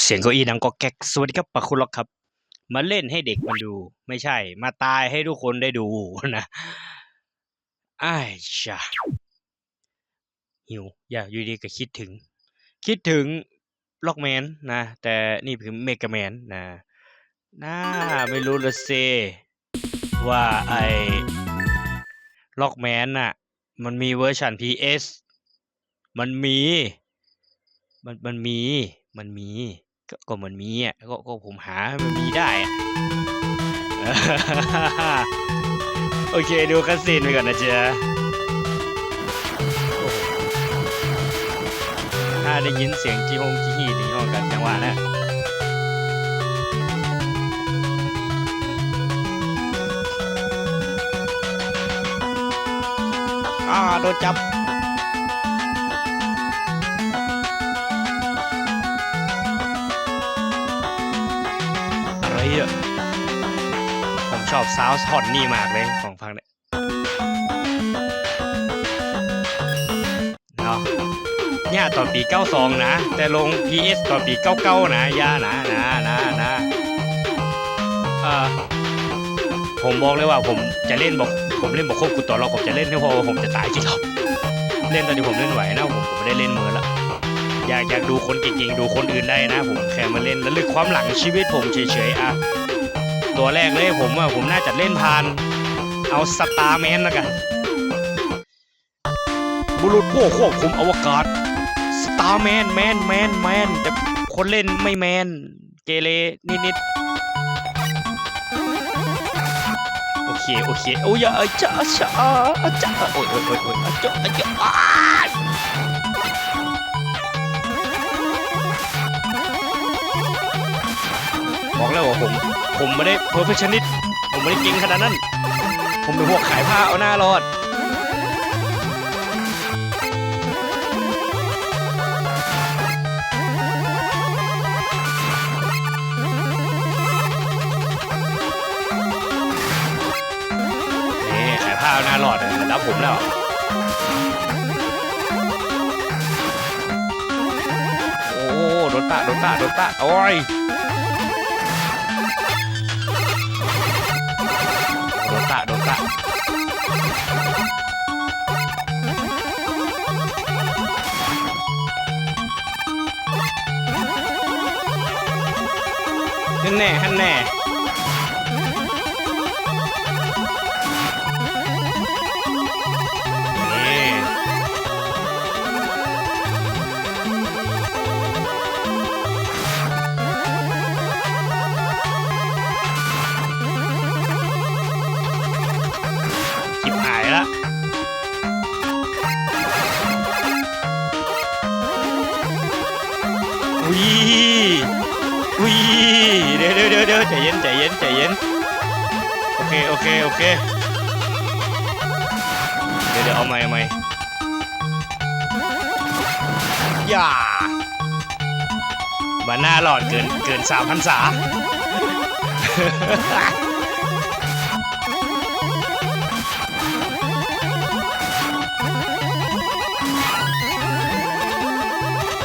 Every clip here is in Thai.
เสียงเก้าอี้ดังก็แก๊กสวัสดีครับปะคุณล็อกครับ มาเล่นให้เด็กมันดู ไม่ใช่ มาตายให้ทุกคนได้ดูนะไอ้ชาหิว อย่าอยู่ดีก็คิดถึง คิดถึงล็อกแมนนะ แต่นี่คือเมกาแมนนะน่าไม่รู้ละเซว่าไอ้ล็อกแมนน่ะ มันมีเวอร์ชัน PS มันมี มันมันมี มันมีก็ก็มันมีอะก็ก็ผมหาให้มันมีได้โอเคดูคัสซีนไปก่อนนะจ๊ะโอ้โหถ้าได้ยินเสียงจีฮงจีฮีจีฮงกันจังหวะนะอ่าโดนจับ อบซาวส์ฮอนนี่มากเลยของฟังเนี่ยเนาะเนี่ยตอนปี 92 นะ แต่ลง PS ตอนปี 99 นะย่านะนะนะนะเออผมบอกเลยว่าผมจะเล่นบอกผมเล่นบอกควบคุมตัวเราผมจะเล่นให้พอผมจะตายจริงหรอกเล่นตอนที่ผมเล่นไหวนะผมผมไม่ได้เล่นมือละอยากอยากดูคนเก่งๆดูคนอื่นได้นะ ผมแค่มาเล่นแล้วลึกความหลังชีวิตผมเฉยๆอะ ตัวแรกเลยผมว่าผมน่าจะเล่นผ่าน เอาสตาร์แมนแล้วกัน บุรุษผู้ควบคุมอวกาศสตาร์แมนแมนแมนแมนแต่คนเล่นไม่แมน เกเรนิดๆโอเคโอเคโอ้ยอาจ้าจ้าจ้าโอ้ยโอ้ยโอ้ยโอ้ยอาจ้าอาจ้าบอกแล้วว่าผม ผมไม่ได้เพอร์เฟคชั่นิสผมไม่ได้เก่งขนาดนั้น ผมเป็นพวกขายผ้าเอาหน้ารอดนี่ขายผ้าเอาหน้ารอดเลยรับผมแล้วโอ้โดนตะโดนตะโดนตะโอ้ย แน่ฮันแน่นี่ชิบหายละ อุ้ยเดี๋ยวเดี๋ยวเดี๋ยวเดี๋ยวใจเย็นใจเย็นใจเย็นโอเคโอเคโอเคเดี๋ยวเดี๋ยวเอาใหม่เอาใหม่อย่าบาน่าหลอดเกินเกินสามพันษา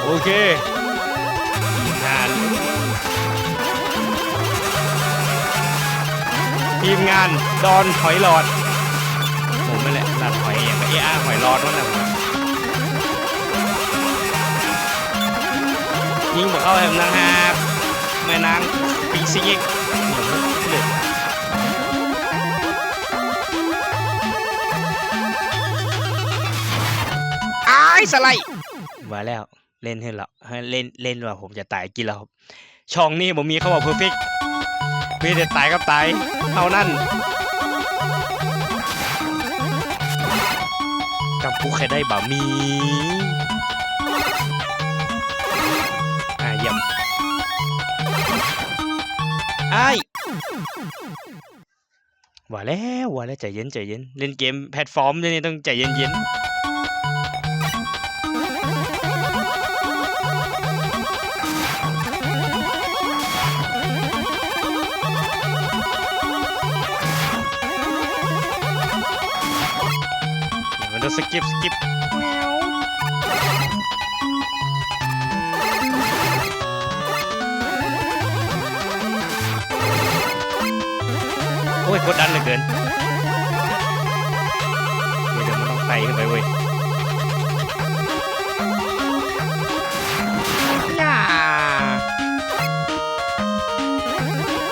โอเค ทีมงานดอนหอยหลอด ผมไม่นแหละตัดหอยอย่างกับเออาหอยหลอดนั่นแหละยิงบอกเข้าแหมนางฮาแม่นางปิงซิงอีกเลยอ้ายสไลด์มาแล้วเล่นให้เราให้เล่นเล่นว่าผมจะตายกี่รอบช่องนี้ผมมีเขาบอกเพอร์เฟก มีแต่ตายกับตายเท่านั้นกับผู้ใครได้บะหมีอ่าเยี่ยมไอ้ว่าแล้วว่าแล้วใจเย็นใจเย็น เล่นเกมแพลตฟอร์มเนี่ยต้องใจเย็นเย็น จะสกิปสกิปโอ้ยกดดันเหลือเกินเดี๋ยวมันต้องไปขึ้นไปเว้ยย่า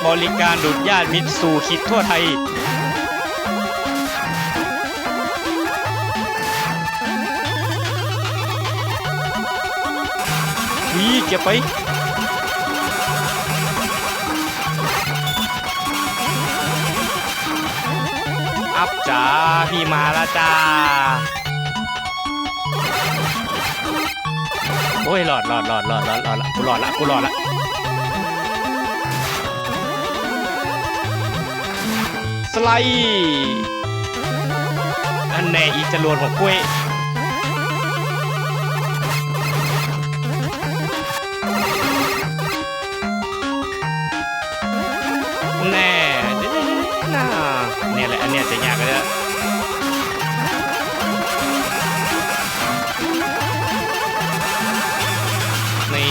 บริการดูดญาติมิตรสู่คิดทั่วไทย เก็บไปอัพจ้าพี่มาล้วจ้า โอ้ยหลอดหลอดหลอดหลอดหลอดหลอดละกูหลอดละกูหลอดละสไลด์อันแน่อีกจรวดของกล้ย จะยากเลยละนี่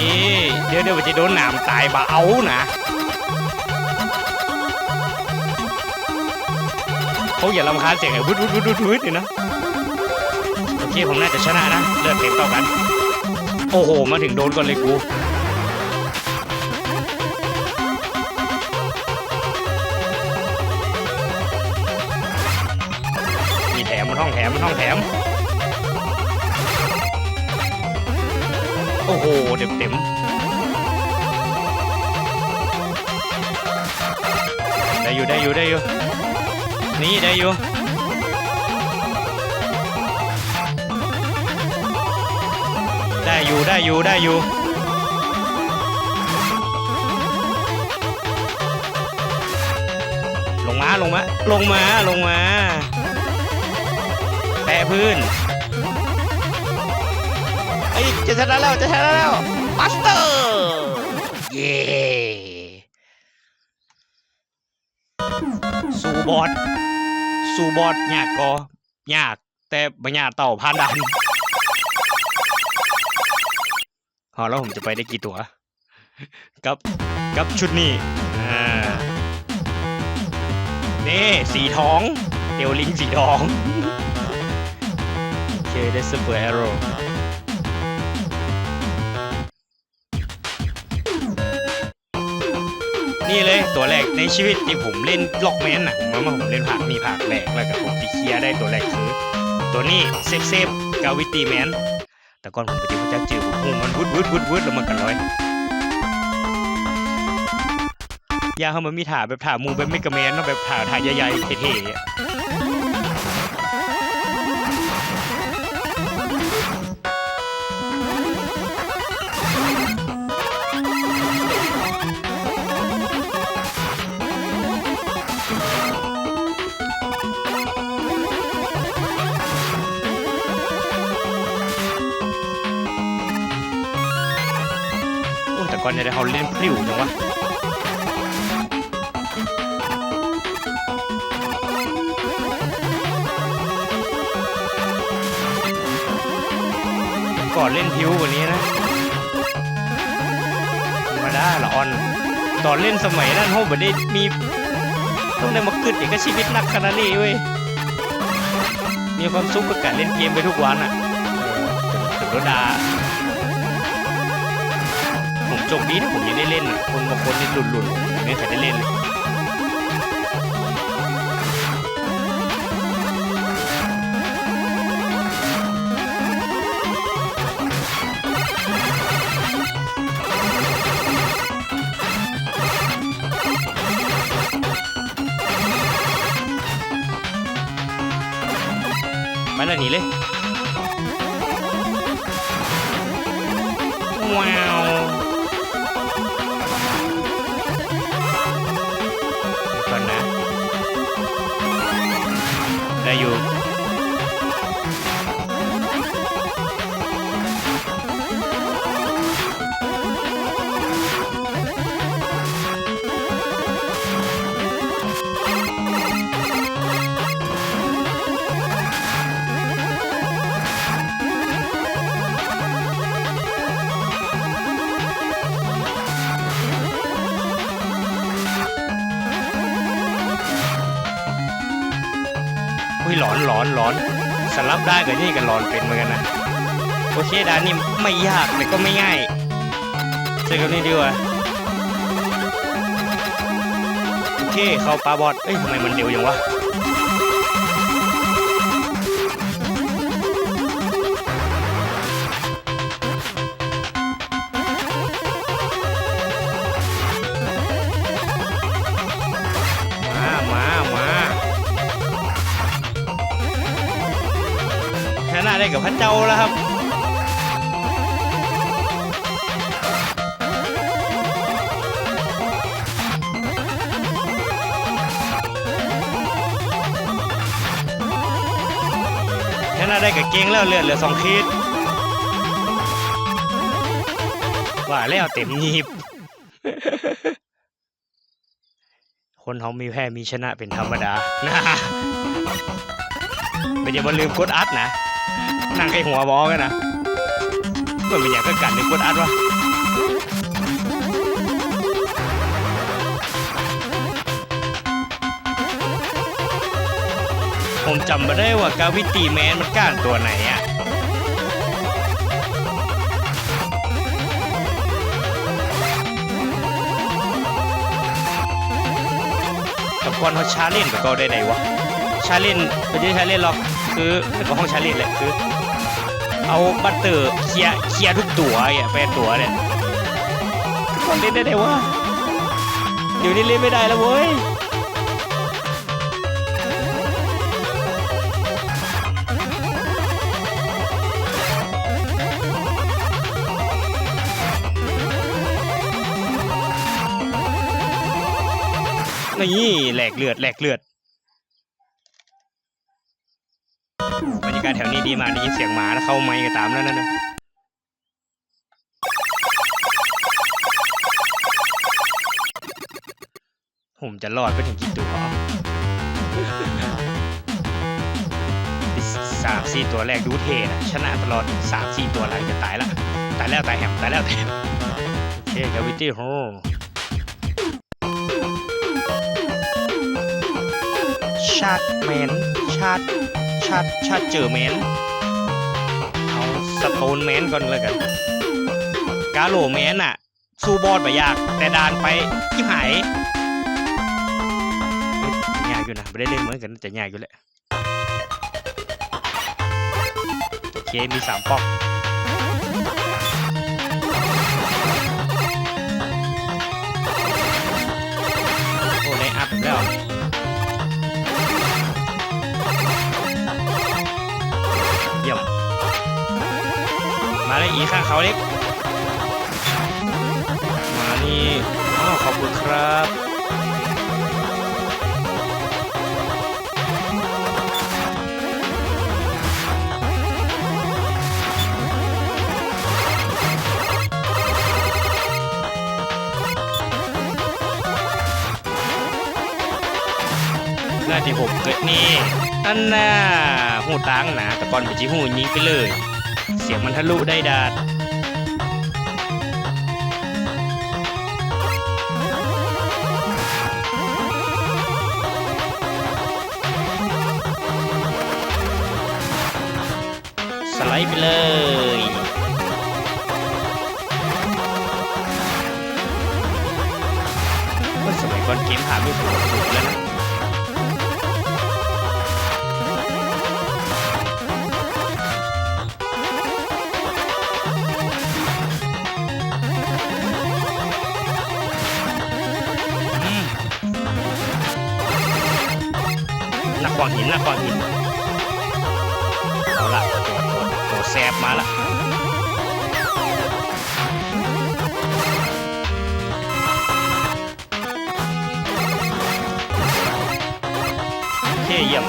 เดี๋ยวเดี๋ยวจะโดนหนามตายบ่เอานะเขาอย่าลำคาญเสียงไอ้วุดวุดวุดวุดวุดนี่นะโอเคผมน่าจะชนะนะเลือดเต็มเท่ากัน โอ้โห มาถึงโดนก่อนเลยกู องแถมมันห้องแถม โอ้โหเต็มเต็มได้อยู่ได้อยู่ได้อยู่นี่ได้อยู่ได้อยู่ได้อยู่ได้อยู่ลงมาลงมาลงมาลงมา พื้นไอ้ยจะชนะแล้วจะชนะแล้วมาสเตอร์เย้สู่บอสสู่บอสยากก็ยากแต่ไม่ยากเต่าพานดันพอแล้วผมจะไปได้กี่ตัวกับกับชุดนี้อ่านี่สีทองเอวลิงสีทอง ได้ซูเปอร์แอโร่นี่เลยตัวแรกในชีวิตที่ผมเล่นล็อกแมนน่ะผมว่าผมเล่นภาคมีภาคแรกแล้วก็ผมที่เคียได้ตัวแรกคือ ตัวนี้เซฟเซฟกาวิตีแมนแต่ก่อนผมไปจิ้มจักจืดผมมันวุดวุดวุดวุดแล้วมันกันร้อยอยาเขามันมีถาแบบถามูแบบไม่กระแมนเนาะแบบถาถาใหญ่ๆเท่ๆ ก่อนเนี่ยเขาเล่นพลิ้วจังวะก่อนเล่นพิ้วกว่านี้นะธรรมดาละออน ตอนเล่นสมัยนั้นโหบ่ได้มีต้องได้มาขึ้นเอกชีวิตนักขนาดนี้เว้ย มีความสุขกับการเล่นเกมไปทุกวันอะถึงรดา ผมโชคดีที่ผมยังได้เล่นอะคนบางคนนี่หลุดหลุดไม่เคยได้เล่นเลยไปแล้วหนีเลย อนหลอนหลอนสลับได้กับนี่กันหลอนเป็นเหมือนกันนะโอเคด่านนี้ไม่ยากแต่ก็ไม่ง่ายเจอกันนี่ดีกว่าโอเคเข้าปลาบอดเอ้ยทำไมมันเร็วอย่างวะ กับพระเจ้าแล้วครับชนะได้กับเก่งแล้วเลือดเหลือสองขีดว่าแล้วเต็มยีบคนเขามีแพ้มีชนะเป็นธรรมดานะไม่จะมาลืมกดอัดนะ นั่งใกล้หัวบอกันนะมันเป็นอย่างก็กันในกดอัดวะผมจำไม่ได้ว่ากาวิตีแมนมันก้านตัวไหนอะกับก่อนเขาชาเล่นกับเขาได้ไหนวะชาเล่นไม่ใช่ชาเล่นหรอกคือแต่ก็ห้องชาเล่นแหละคือ เอาบัตเตอร์เคลียร์เคลียทุกตัวอะแปดตัวเนี่ยก่อนเล่นได้ไหนวะเดี๋ยวนี้เล่นไม่ได้แล้วเว้ยนี่แหลกเลือดแหลกเลือด บรรยากาศแถวนี้ดีมากได้ยินเสียงหมาแล้วเข้าไมค์ก็ตามแล้วนั่นนะผมจะรอดไปถึงกี่ตัวสามสี่ตัวแรกดูเทนะชนะตลอดสามสี่ตัวหลังจะตายละตายแล้วตายแหมตายแล้วตายแหมโอเคกาวิตี้โฮชาติแมนชาติ ชาติชาติเจอแมนเอาสโตนแมนก่อนเลยกัน กาโหลแมนอะสู้บอสไปยาก แต่ดานไปที่หายยยากอยู่นะไม่ได้เล่นเหมือนกันแต่ยากอยู่แหละโอเคมีสามปอก อีข้างเขาเล็กมานี่อ้าวขอบคุณครับหน้าที่ผมเกิดนี่อันน่ะหูตังนะแต่ก่อนไปจีหูยิงไปเลย สียงมันทะลุได้ดาดสไลด์ไปเลยว่าสมัยก่อนเกมหาไม่ถูกถูกแล้วนะ กวางหินนักวางหินเอาละตัวตัวตัวแซบมาละเคเยี่ยม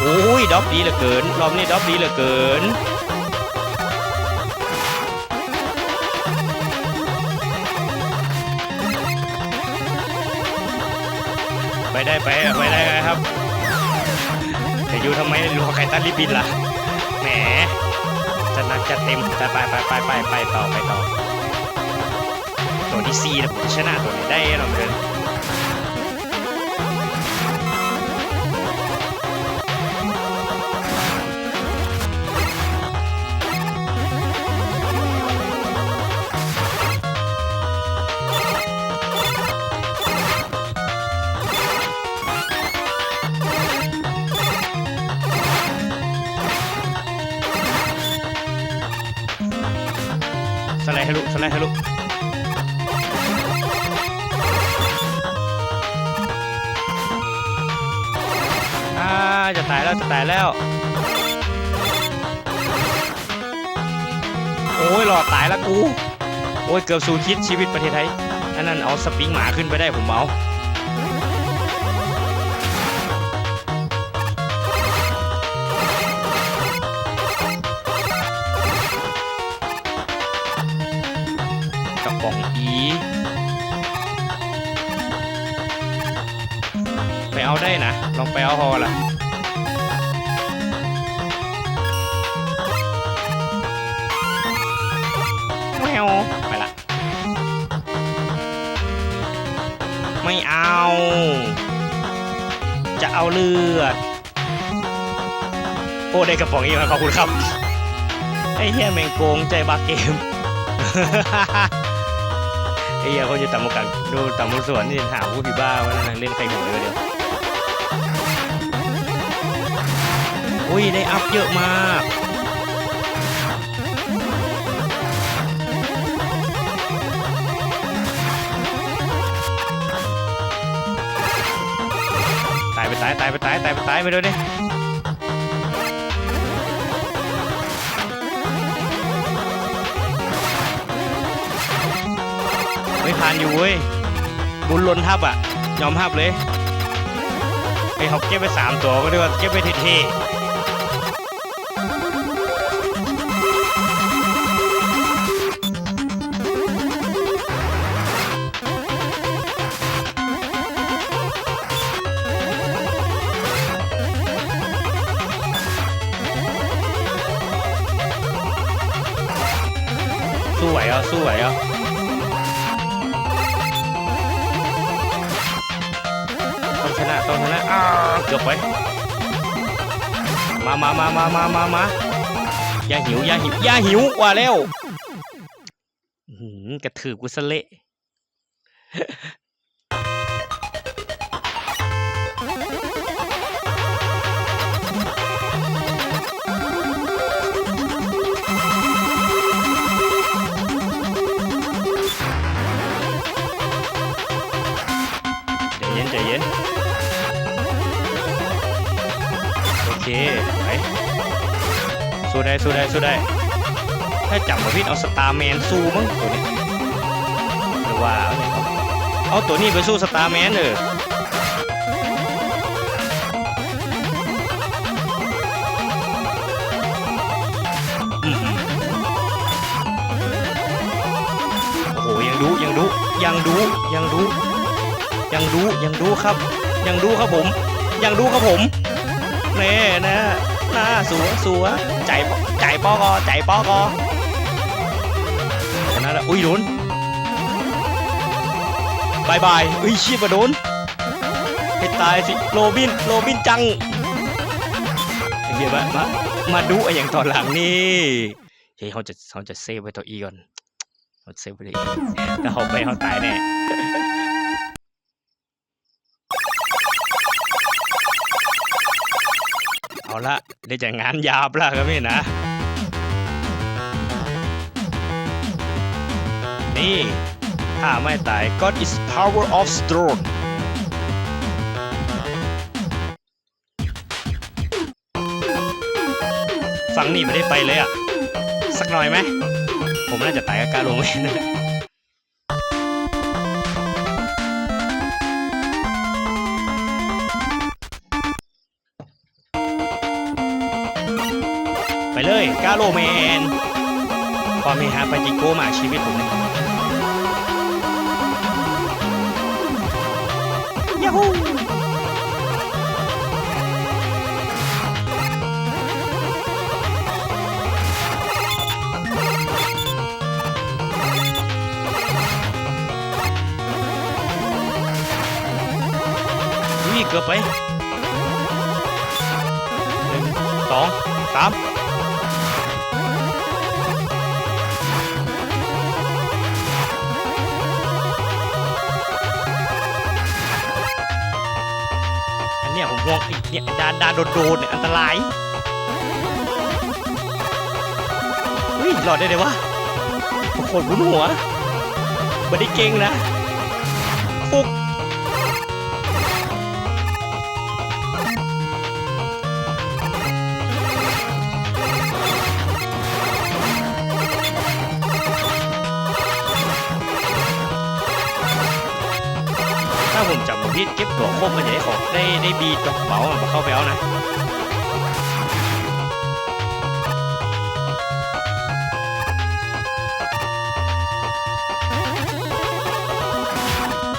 โอ้ยด็อบดีเหลือเกินรอบนี้ด็อบดีเหลือเกิน ได้ไปไปได้ไครับแต่ยูทำไมรัวไก่ตันรีบบินล่ะแหมจะนักจะเต็มจะไปไปไปไปไปต่อไปต่อตัวที่สี่นะผมชนะตัวนี้ได้เราเลย โอ้ยหลอดตายแล้วกู โอ้ยเกือบสู่คิดชีวิตประเทศไทย อันนั้นเอาสปริงหมาขึ้นไปได้ผมเอากระป๋องอีไปเอาได้นะ ลองไปเอาฮอละ เอาเลือดโอ้ได้กระป๋องอีกแล้วขอบคุณครับ ไอ้เหี้ยแมงโกงใจบาเกม ไอ้เหี้ยคนจะต่ำกันดูต่ำมุสวนนี่หาผู้ผีบ้าว่านั่นเล่นใครหวยเดียวอุ้ยได้อัพเยอะมาก ตายไปตายไปตายตายไปตายไปเลยดิไม่ผ่านอยู่เว้ยบุญล้นทับอะ ยอมทับเลยไอ้เขาเก็บไปสามตัวก็เรียกว่าเก็บไปเท่ๆ วยอะต้องชนะต้องชนะอ้าวเกือบไปมามามามามามามาอย่าหิวอย่าหิวอย่าหิวว่าแล้วหือกระถือกูสเละ สู้ได้สู้ได้สู้ได้ ถ้าจับมาพิษเอาสตาร์แมนสู้มั้งตัวนี้หรือว่าเอาตัวนี้ไปสู้สตาร์แมนเออโอ้โหยังดูยังดูยังดูยังดูยังดูยังดูครับ ยังดูครับผม ยังดูครับผมเน่นะ หน้าสัวสัวใจใจปอกอใจปอกอชนะแล้วอุ้ยโดนบายบายอุ้ยชีพมาโดนให้ตายสิโรบินโรบินจังเดี๋ยวมามามาดูไอ้อย่างตอนหลังนี่เฮ้ยเขาจะเขาจะเซฟไว้ตัวอีก่อนเขาเซฟไว้ตัวอีแต่เขาไปเขาตายแน่ เอาละได้จากงานยาบละครับพี่นะ นี่ถ้าไม่ตาย God is power of strong ฝั่งนี้ไม่ได้ไปเลยอะสักหน่อยไหม ผมน่าจะตายกับการลงเล่นนะ กาโลแมนความเฮฮาปาจิโกมาชีวิตผมยาฮูวิ่งเกือบไปหนึ่งสองสาม เนี่ยผมห่วงไอ้เนี่ยดานดานโดนๆเนี่ยอันตรายเฮ้ยหลอดได้เลยวะโอ้โหบุญหัวบันนี้เก่งนะฟุก ผิดเก็บตัวครบมันจะได้ของได้ได้บีดกับเป๋ามันเข้าไปเอานะ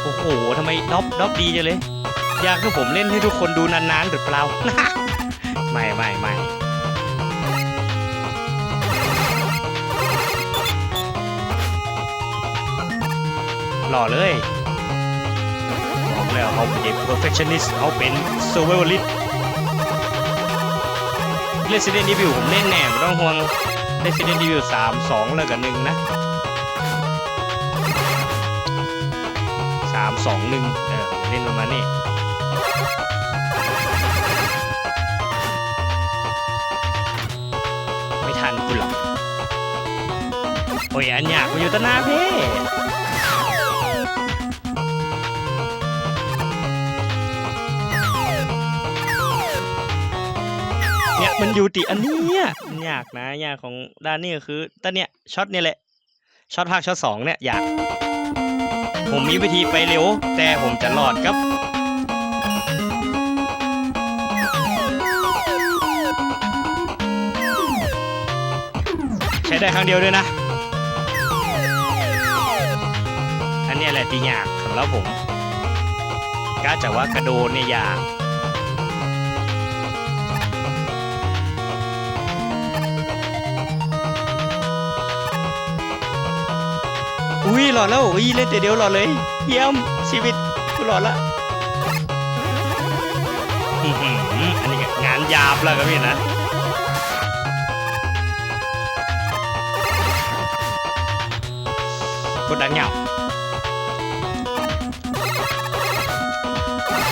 โอ้โหทำไมด็อบด็อบดีจังเลย อยากให้ผมเล่นให้ทุกคนดูนานๆหรือเปล่าไม่ไม่ไม่หล่อเลย แล้วเขาเป็น perfectionist เขาเป็น survivalist Resident Evil ผมเล่นแน่ไม่ต้องห่วง Resident Evil 3 2 แล้วกับหนึ่งนะสามสองหนึ่งเออเล่นประมาณนี้ไม่ทันกูหรอกโอ้ยอันอยากกูอยู่ตะหนาเพ่ มันอยู่ติอันเนี้ยมันยากนะยากของด้านนี้ก็คือตอนเนี้ยช็อตเนี่ยแหละช็อตภาคช็อตสองเนี่ยยาก ผมมีวิธีไปเร็ว แต่ผมจะรอดครับใช้ได้ครั้งเดียวด้วยนะ อันเนี้ยแหละที่ยากสำหรับผมกล้าจะว่ากระโดดเนี่ยยาก อุ้ยหล่อแล้วอุ้ยเล่นแต่เดียวหล่อเลย เยี่ยมชีวิตกูหล่อละอันนี้งานยาบแล้วครับพี่นะกดดันเหงา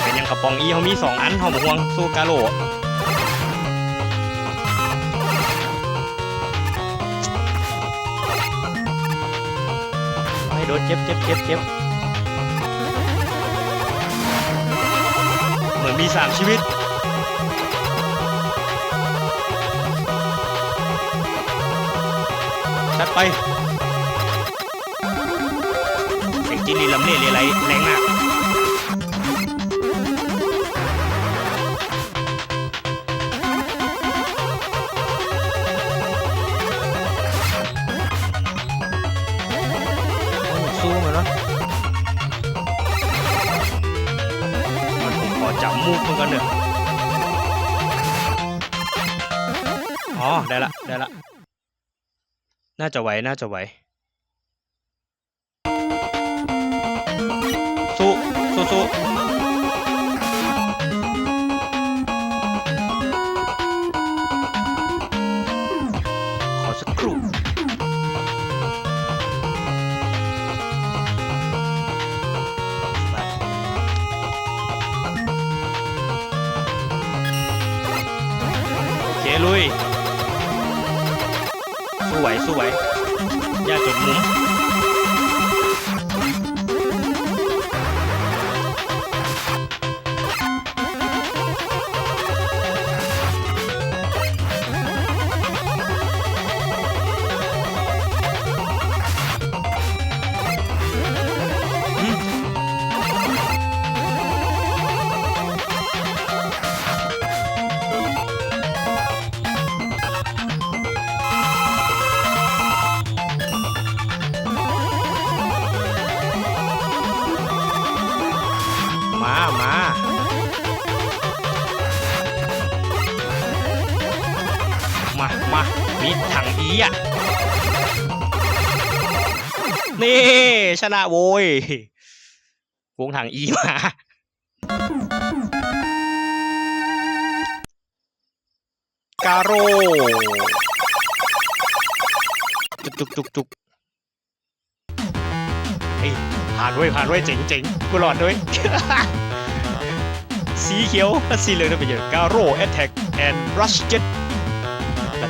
เป็นยังกระปองอีเขามีสองอันเขาบอกห่วงสู้กาโล โดนเจ็บเจ็บเจ็บเจ็บเหมือนมีสามชีวิตชัดไปเสียงจินีลำเล่เลไรแรงมาก น่าจะไหว น่าจะไหว สู้ สู้สู้ขอสักครู่โอเคลุย สู้ไหวสู้ไหวอย่าจดมุม มามามีถังอีอะนี่ชนะโว้ยวงถังอีมาการโรจุกจุกจุกจุกเฮ้ผ่านด้วยผ่านด้วยเจ๋งเจ๋งกูหลอดด้วยสีเขียวสีเหลืองนั่นเป็นยังการโรแอตแทกแอนด์รัชเจ็ต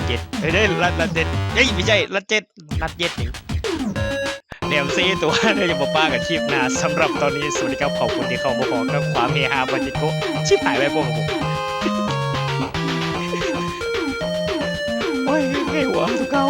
เจ็ดเฮ้ยได้รัดรัดเจ็ดเฮ้ยไม่ใช่รัดเจ็ดรัดเจ็ดหนึ่งแนวซีตัวเดี๋ยวจะมาป้ากับชีพนาสำหรับตอนนี้สวัสดีครับขอบคุณที่เข้ามาของกับความเฮฮาบันจิโกชิบหายไปพวกผมโอ้ยไงหัวสุกเกา